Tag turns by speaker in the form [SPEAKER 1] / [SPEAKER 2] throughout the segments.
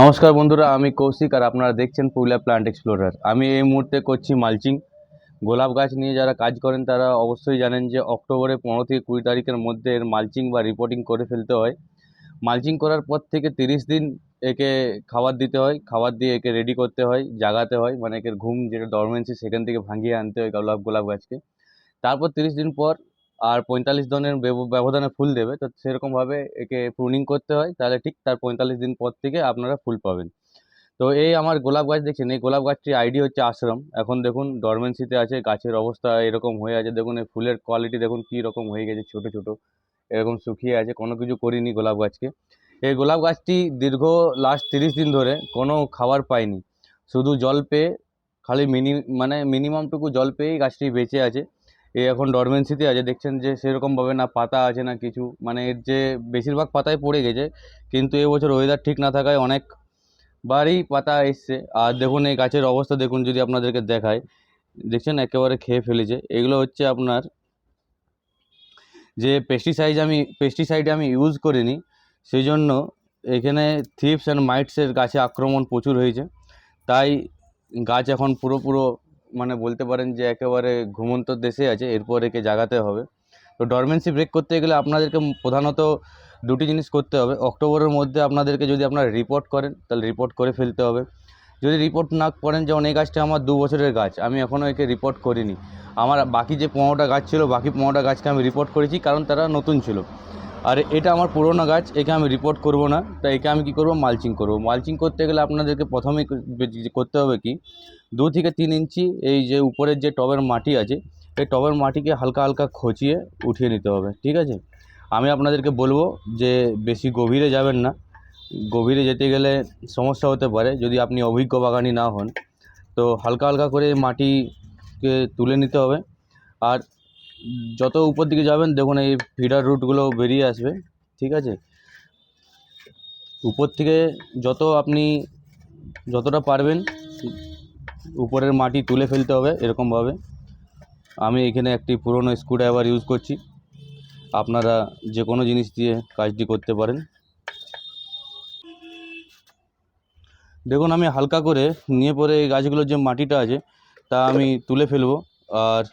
[SPEAKER 1] নমস্কার বন্ধুরা, আমি কৌশিক আর আপনারা দেখছেন পুরুলিয়া প্লান্ট এক্সপ্লোরার আমি এই মুহূর্তে করছি মালচিং গোলাপ গাছ নিয়ে যারা কাজ করেন, তারা অবশ্যই জানেন যে অক্টোবরে পনেরো থেকে কুড়ি তারিখের মধ্যে এর মালচিং বা রিপোর্টিং করে ফেলতে হয়। মালচিং করার পর থেকে তিরিশ দিন একে খাবার দিতে হয়। খাবার দিয়ে একে রেডি করতে হয়, জাগাতে হয়। মানে একে ঘুম যেটা ডরমেন্সি সেখান থেকে ভাঙিয়ে আনতে হয় গোলাপ গোলাপ গাছকে। তারপর তিরিশ দিন পর আর পঁয়তাল্লিশ দিনের ব্যবধানে ফুল দেবে, তো সেরকমভাবে একে প্রুনিং করতে হয়, তাহলে ঠিক তার পঁয়তাল্লিশ দিন পর থেকে আপনারা ফুল পাবেন। তো এই আমার গোলাপ গাছ দেখছেন, এই গোলাপ গাছটির আইডি হচ্ছে আশ্রম। এখন দেখুন ডরমেন্সিতে আছে, গাছের অবস্থা এরকম হয়ে আছে, দেখুন এই ফুলের কোয়ালিটি দেখুন কী রকম হয়ে গেছে ছোটো ছোটো, এরকম শুকিয়ে আছে, কোনো কিছু করিনি গোলাপ গাছকে। এই গোলাপ গাছটি দীর্ঘ লাস্ট তিরিশ দিন ধরে কোনো খাবার পায়নি। শুধু জল পেয়ে, খালি মিনি মানে মিনিমামটুকু জল পেয়েই গাছটি বেঁচে আছে। এ এখন ডরমেন্সিতে আছে, দেখছেন যে সেরকমভাবে না পাতা আছে না কিছু মানে এর যে বেশিরভাগ পাতায় পড়ে গেছে, কিন্তু এবছর ওয়েদার ঠিক না থাকায় অনেক বারই পাতা এসছে। আর দেখুন এই গাছের অবস্থা দেখুন যদি আপনাদেরকে দেখায় দেখছেন একেবারে খেয়ে ফেলেছে। এগুলো হচ্ছে আপনার যে পেস্টিসাইড আমি পেস্টিসাইড আমি ইউজ করিনি সেই জন্য এখানে থিপস অ্যান্ড মাইটসের গাছে আক্রমণ প্রচুর হয়েছে। তাই গাছ এখন পুরো পুরো মানে বলতে পারেন যে একেবারে ঘুমন্ত দেশে আছে, এরপর একে জাগাতে হবে। তো ডরমেন্সি ব্রেক করতে গেলে আপনাদেরকে প্রধানত দুটি জিনিস করতে হবে। অক্টোবরের মধ্যে আপনাদেরকে যদি আপনারা রিপোর্ট করেন, তাহলে রিপোর্ট করে ফেলতে হবে। যদি রিপোর্ট না করেন যেমন এই গাছটা আমার দু বছরের গাছ, আমি এখনও একে রিপোর্ট করিনি। আমার বাকি যে পনেরোটা গাছ ছিল, বাকি পনেরোটা গাছকে আমি রিপোর্ট করেছি কারণ তারা নতুন ছিল। আর এটা আমার পুরোনো গাছ, একে আমি রিপোর্ট করব না। তাই একে আমি কী করব? মালচিং করব। মালচিং করতে গেলে আপনাদেরকে প্রথমেই করতে হবে কি, দু থেকে তিন ইঞ্চি এই যে উপরের যে টবের মাটি আছে, এই টবের মাটিকে হালকা হালকা খচিয়ে উঠিয়ে নিতে হবে, ঠিক আছে? আমি আপনাদেরকে বলব যে বেশি গভীরে যাবেন না। গভীরে যেতে গেলে সমস্যা হতে পারে, যদি আপনি অভিজ্ঞ বাগানি না হন। তো হালকা হালকা করে মাটিকে তুলে নিতে হবে। আর যত উপর দিকে যাবেন, দেখুন এই ফিডার রুটগুলো বেরিয়ে আসবে, ঠিক আছে? উপর থেকে যত আপনি যতটা পারবেন, উপরের মাটি তুলে ফেলতে হবে এরকমভাবে। আমি এখানে একটি পুরনো স্ক্রুড্রাইভার ইউজ করছি। আপনারা যে কোনো জিনিস দিয়ে কাজটি করতে পারেন। দেখুন, আমি হালকা করে নিয়ে পরে এই গাছগুলোর যে মাটিটা আছে, তা আমি তুলে ফেলব। আর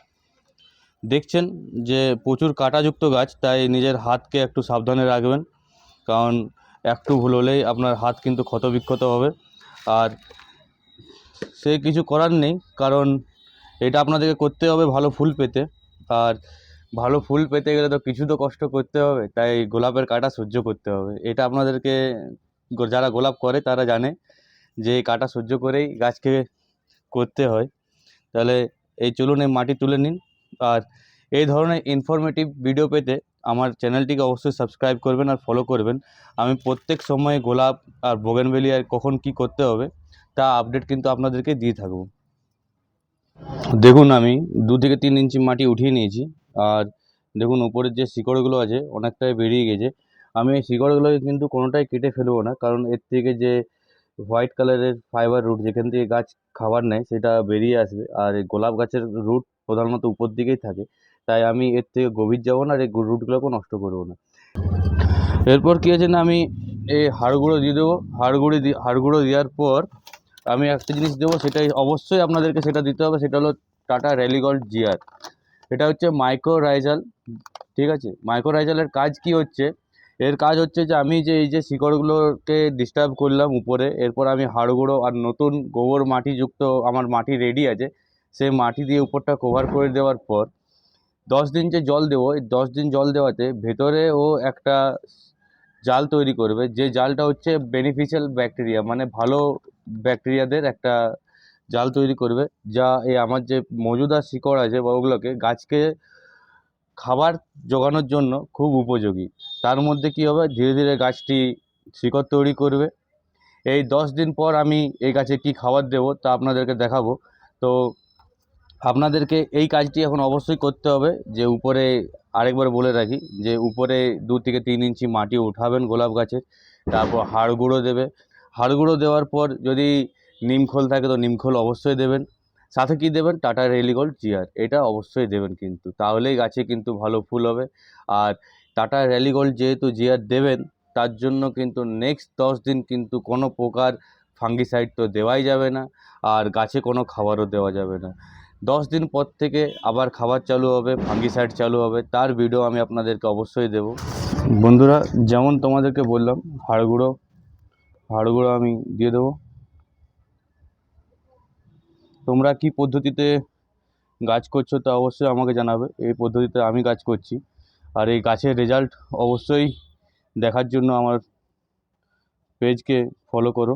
[SPEAKER 1] দেখছেন যে প্রচুর কাঁটাযুক্ত গাছ, তাই নিজের হাতকে একটু সাবধানে রাখবেন। কারণ একটু ভুল হলেই আপনার হাত কিন্তু ক্ষতবিক্ষত হবে। আর সে কিছু করার নেই, কারণ এটা আপনাদেরকে করতে হবে ভালো ফুল পেতে। আর ভালো ফুল পেতে গেলে তো কিছু তো কষ্ট করতে হবে, তাই গোলাপের কাঁটা সহ্য করতে হবে। এটা আপনাদেরকে যারা গোলাপ করে তারা জানে যে কাঁটা সহ্য করেই গাছকে করতে হয়। তাহলে এই চলুন, এই মাটি তুলে নিন। আর এই ধরনের ইনফরমেটিভ ভিডিও পেতে আমার চ্যানেলটিকে অবশ্যই সাবস্ক্রাইব করবেন আর ফলো করবেন। আমি প্রত্যেক সময়ে গোলাপ আর বোগেনভেলিয়ার কখন কি করতে হবে, তা আপডেট কিন্তু আপনাদেরকে দিয়ে থাকব। দেখুন আমি দু থেকে তিন ইঞ্চি মাটি উঠিয়ে নিয়েছি, আর দেখুন উপরের যে শিকড়গুলো আছে অনেকটাই বেরিয়ে গেছে। আমি এই শিকড়গুলোকে কিন্তু কোনোটাই কেটে ফেলব না, কারণ এর থেকে যে হোয়াইট কালারের ফাইবার রুট যেখান থেকে গাছ খাবার নেয় সেটা বেরিয়ে আসবে, আর গোলাপ গাছের রুট প্রধানত উপর দিকেই থাকে। তাই আমি এর থেকে গভীর যাব না আর এই রুটগুলোকে নষ্ট করব না। এরপর কী আছে না, আমি এই হাড়গুঁড়ো দিয়ে দেবো। হাড় গুঁড়ি দিয়ে হাড় গুঁড়ো দেওয়ার পর আমি একটা জিনিস দেবো, সেটাই অবশ্যই আপনাদেরকে সেটা দিতে হবে। সেটা হলো টাটা র্যালিগল্ড জিআর এটা হচ্ছে মাইক্রোরাইজাল ঠিক আছে? মাইক্রোরাইজালের কাজ কি হচ্ছে? এর কাজ হচ্ছে যে, আমি যে, এই যে শিকড়গুলোকে ডিস্টার্ব করলাম উপরে, এরপর আমি হাড়গুঁড়ো আর নতুন গোবর মাটিযুক্ত আমার মাটি রেডি আছে সেই মাটি দিয়ে উপরটা কভার করে দেওয়ার পর দশ দিন যে জল দেবো, এই দশ দিন জল দেওয়াতে ভেতরে ও একটা জাল তৈরি করবে, যে জালটা হচ্ছে বেনিফিশিয়াল ব্যাকটেরিয়া মানে ভালো ব্যাকটেরিয়াদের একটা জাল তৈরি করবে, যা এই আমার যে মজুদা শিকড় আছে বা ওগুলোকে গাছকে খাবার জোগানোর জন্য খুব উপযোগী। তার মধ্যে কী হবে? ধীরে ধীরে গাছটি শিকড় তৈরি করবে। এই দশ দিন পর আমি এই গাছে কী খাবার দেবো তা আপনাদেরকে দেখাবো। তো আপনাদেরকে এই কাজটি এখন অবশ্যই করতে হবে যে উপরে আরেকবার বলে রাখি যে উপরে দু থেকে তিন ইঞ্চি মাটি উঠাবেন গোলাপ গাছের, তারপর হাড় গুঁড়ো দেবে। হাড় গুঁড়ো দেওয়ার পর যদি নিমখোল থাকে তো নিমখোল অবশ্যই দেবেন। সাথে কী দেবেন? টাটা রেলিগোল্ড জিয়ার এটা অবশ্যই দেবেন কিন্তু। তাহলেই গাছে কিন্তু ভালো ফুল হবে। আর টাটা র্যালিগোল্ড যেহেতু জিয়ার দেবেন, তার জন্য কিন্তু নেক্সট দশ দিন কিন্তু কোনো প্রকার ফাঙ্গিসাইড তো দেওয়াই যাবে না। আর গাছে কোনো খাবারও দেওয়া যাবে না। দশ দিন পর থেকে আবার খাবার চালু হবে ফাঙ্গিসাইড চালু হবে, তার ভিডিও আমি আপনাদেরকে অবশ্যই দেব। বন্ধুরা, যেমন তোমাদেরকে বললাম হাড়গুঁড়ো হাড়গুঁড়ো আমি দিয়ে দেবো। তোমরা কি পদ্ধতিতে গাছ করছ তা অবশ্যই আমাকে জানাবে। এই পদ্ধতিতে আমি গাছ করছি। আর এই গাছের রেজাল্ট অবশ্যই দেখার জন্য আমার পেজকে ফলো করো।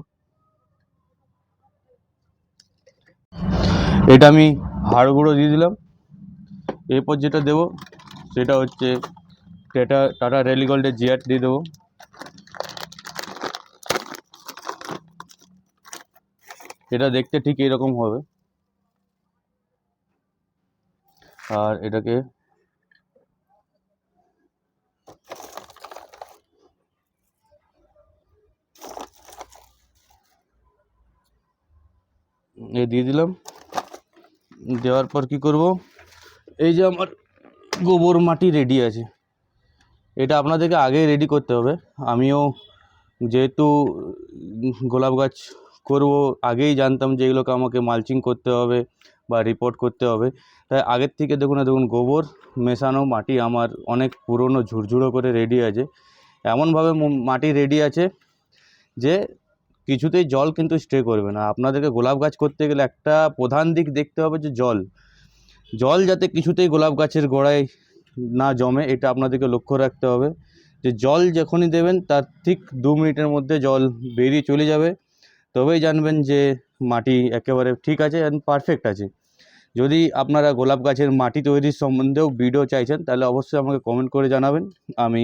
[SPEAKER 1] এটা আমি হাড় গুঁড়ো দিয়ে দিলাম। এরপর যেটা দেবো, সেটা হচ্ছে টাটা টাটা রেলিগোল্ডের জিয়ার দিয়ে দেবো। এটা দেখতে ঠিক এরকম হবে। আর এটাকে এ দিয়ে দিলাম। দেওয়ার পর কি করব? এই যে আমার গোবর মাটি রেডি আছে। এটা আপনাদেরকে আগেই রেডি করতে হবে। আমিও যেহেতু গোলাপ গাছ করব, আগেই জানতাম যে এগুলোকে আমাকে মালচিং করতে হবে বা রিপোর্ট করতে হবে। তাই আগের থেকে দেখুন দেখুন, গোবর মেশানো মাটি আমার অনেক পুরনো ঝুরঝুরো করে রেডি আছে। এমনভাবে মাটি রেডি আছে যে কিছুতেই জল কিন্তু স্টে করবে না। আপনাদেরকে গোলাপ গাছ করতে গেলে একটা প্রধান দিক দেখতে হবে যে জল। জল যাতে কিছুতেই গোলাপ গাছের গোড়ায় না জমে, এটা আপনাদেরকে লক্ষ্য রাখতে হবে। যে জল যখনই দেবেন, তার ঠিক দু মিনিটের মধ্যে জল বেরিয়ে চলে যাবে। তবেই জানবেন যে মাটি একেবারে ঠিক আছে অ্যান্ড পারফেক্ট আছে। যদি আপনারা গোলাপ গাছের মাটি তৈরির সম্বন্ধেও ভিডিও চাইছেন, তাহলে অবশ্যই আমাকে কমেন্ট করে জানাবেন। আমি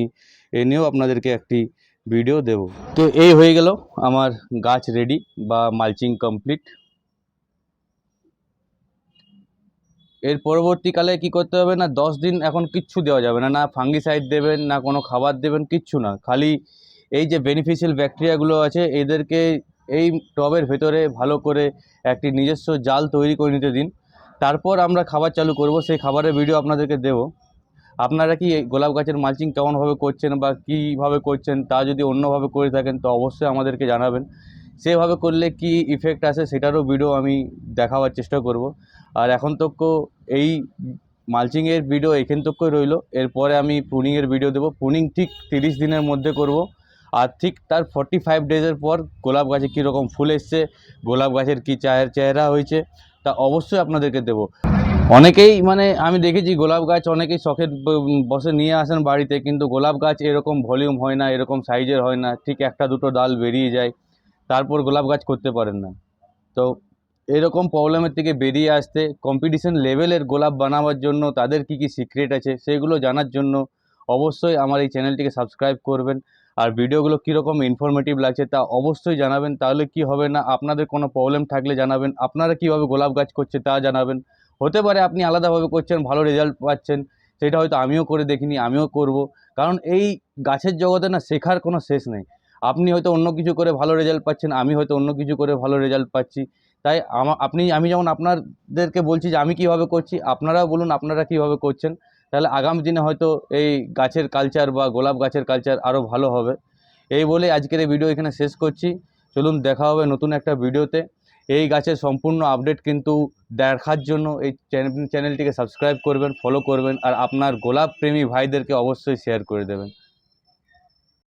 [SPEAKER 1] এ নিয়েও আপনাদেরকে একটি ভিডিও দেব। তো এই হয়ে গেল আমার গাছ রেডি বা মালচিং কমপ্লিট এর পরবর্তীকালে কি করতে হবে না, দশ দিন এখন কিচ্ছু দেওয়া যাবে না না ফাঙ্গিসাইড দেবেন, না কোনো খাবার দেবেন, কিচ্ছু না। খালি এই যে বেনিফিশিয়াল ব্যাকটেরিয়াগুলো আছে, এদেরকে এই টবের ভেতরে ভালো করে একটি নিজস্ব জাল তৈরি করে নিতে দিন। তারপর আমরা খাবার চালু করব, সেই খাবারের ভিডিও আপনাদেরকে দেব। আপনারা কি গোলাপ গাছের মালচিং কেমনভাবে করছেন বা কীভাবে করছেন তা যদি অন্যভাবে করে থাকেন, তো অবশ্যই আমাদেরকে জানাবেন। সেভাবে করলে কি ইফেক্ট আসে সেটারও ভিডিও আমি দেখাবার চেষ্টা করব। আর এখন তক্ক এই মালচিংয়ের ভিডিও এখান তক্কই রইল। এরপরে আমি প্রুনিংয়ের ভিডিও দেবো। প্রুনিং ঠিক তিরিশ দিনের মধ্যে করব। আর ঠিক তার ফর্টি ফাইভ ডেজের পর গোলাপ গাছে কীরকম ফুল এসছে, গোলাপ গাছের কী চায়ের চেহারা হয়েছে, তা অবশ্যই আপনাদেরকে দেবো। অনেকেই মানে আমি দেখেছি গোলাপ গাছ অনেকেই শখের বসে নিয়ে আসেন বাড়িতে, কিন্তু গোলাপ গাছ এরকম ভলিউম হয় না, এরকম সাইজের হয় না, ঠিক একটা দুটো ডাল বেরিয়ে যায়, তারপর গোলাপ গাছ করতে পারেন না। তো এরকম প্রবলেমের থেকে বেরিয়ে আসতে কম্পিটিশন লেভেলের গোলাপ বানাবার জন্য তাদের কি কি সিক্রেট আছে, সেগুলো জানার জন্য অবশ্যই আমার এই চ্যানেলটিকে সাবস্ক্রাইব করবেন। আর ভিডিওগুলো কীরকম ইনফরমেটিভ লাগছে তা অবশ্যই জানাবেন, তাহলে কি হবে না, আপনাদের কোনো প্রবলেম থাকলে জানাবেন, আপনারা কীভাবে গোলাপ গাছ করছে তা জানাবেন। হতে পারে আপনি আলাদাভাবে করছেন, ভালো রেজাল্ট পাচ্ছেন, সেটা হয়তো আমিও করে দেখিনি, আমিও করব। কারণ এই গাছের জগতে না শেখার কোনো শেষ নেই। আপনি হয়তো অন্য কিছু করে ভালো রেজাল্ট পাচ্ছেন, আমি হয়তো অন্য কিছু করে ভালো রেজাল্ট পাচ্ছি। তাই আমা, আপনি, আমি যেমন আপনাদেরকে বলছি যে আমি কীভাবে করছি, আপনারাও বলুন আপনারা কীভাবে করছেন, তাহলে আগামী দিনে হয়তো এই গাছের কালচার বা গোলাপ গাছের কালচার আরও ভালো হবে। এই বলে আজকের এই ভিডিও এখানে শেষ করছি। চলুন দেখা হবে নতুন একটা ভিডিওতে এই গাছের সম্পূর্ণ আপডেট কিন্তু দেখার জন্য এই চ্যানেল চ্যানেলটিকে সাবস্ক্রাইব করবেন ফলো করবেন আর আপনার গোলাপ প্রেমী ভাইদেরকে অবশ্যই শেয়ার করে দেবেন।